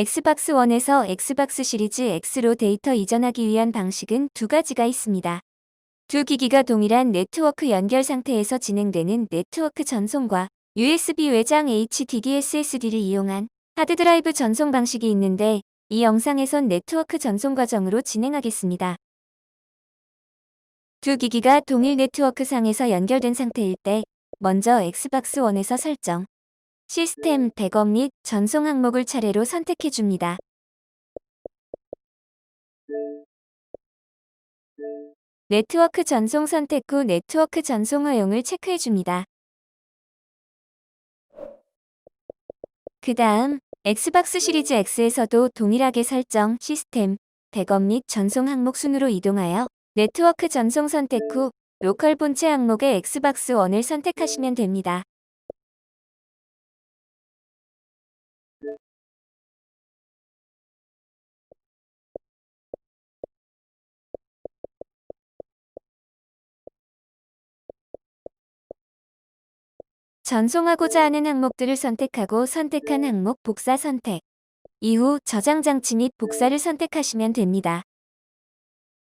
엑스박스 1에서 엑스박스 시리즈 X로 데이터 이전하기 위한 방식은 두 가지가 있습니다. 두 기기가 동일한 네트워크 연결 상태에서 진행되는 네트워크 전송과 USB 외장 HDD SSD를 이용한 하드드라이브 전송 방식이 있는데 이 영상에선 네트워크 전송 과정으로 진행하겠습니다. 두 기기가 동일 네트워크 상에서 연결된 상태일 때 먼저 엑스박스 1에서 설정, 시스템, 백업 및 전송 항목을 차례로 선택해 줍니다. 네트워크 전송 선택 후 네트워크 전송 허용을 체크해 줍니다. 그 다음 엑스박스 시리즈 X에서도 동일하게 설정, 시스템, 백업 및 전송 항목 순으로 이동하여 네트워크 전송 선택 후 로컬 본체 항목의 엑스박스 1을 선택하시면 됩니다. 전송하고자 하는 항목들을 선택하고 선택한 항목 복사 선택. 이후 저장 장치 및 복사를 선택하시면 됩니다.